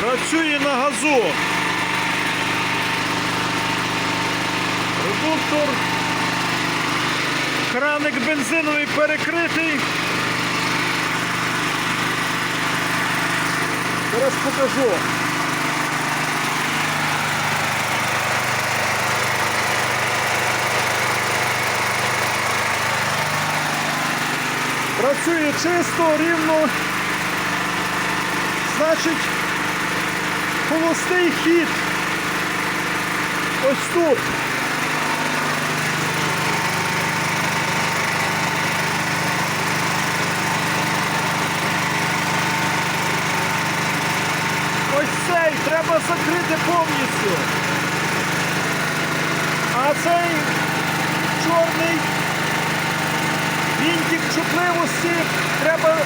Працює на газу. Редуктор. Краник бензиновий перекритий. Зараз покажу. Працює чисто, рівно. Значить, холостий хід. Ось тут. Ось цей треба закрити повністю. А цей чорний вінтик чутливості треба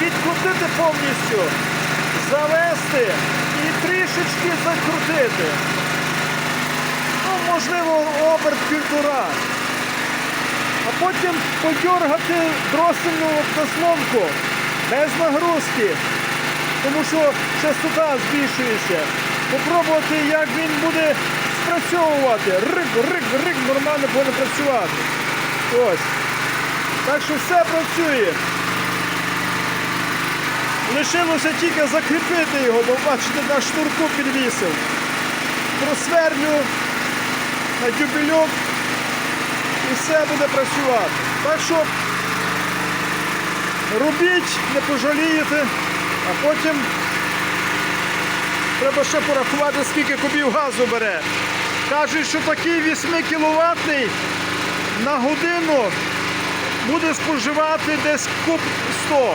відкрутити повністю, завести трішечки закрутити. Ну, можливо, оберт півтора. А потім подергати дросельну заслонку без нагрузки, тому що частота збільшується. Попробувати, як він буде спрацьовувати. Рик, рик, рик, нормально буде працювати. Ось. Так що все працює. Лишилося тільки закріпити його, бо бачите, на шнурку підвісив. Просверлю на дюбельок і все буде працювати. Так що робіть, не пожалієте, а потім треба ще порахувати, скільки кубів газу бере. Кажуть, що такий 8 кВт на годину буде споживати десь куб 100.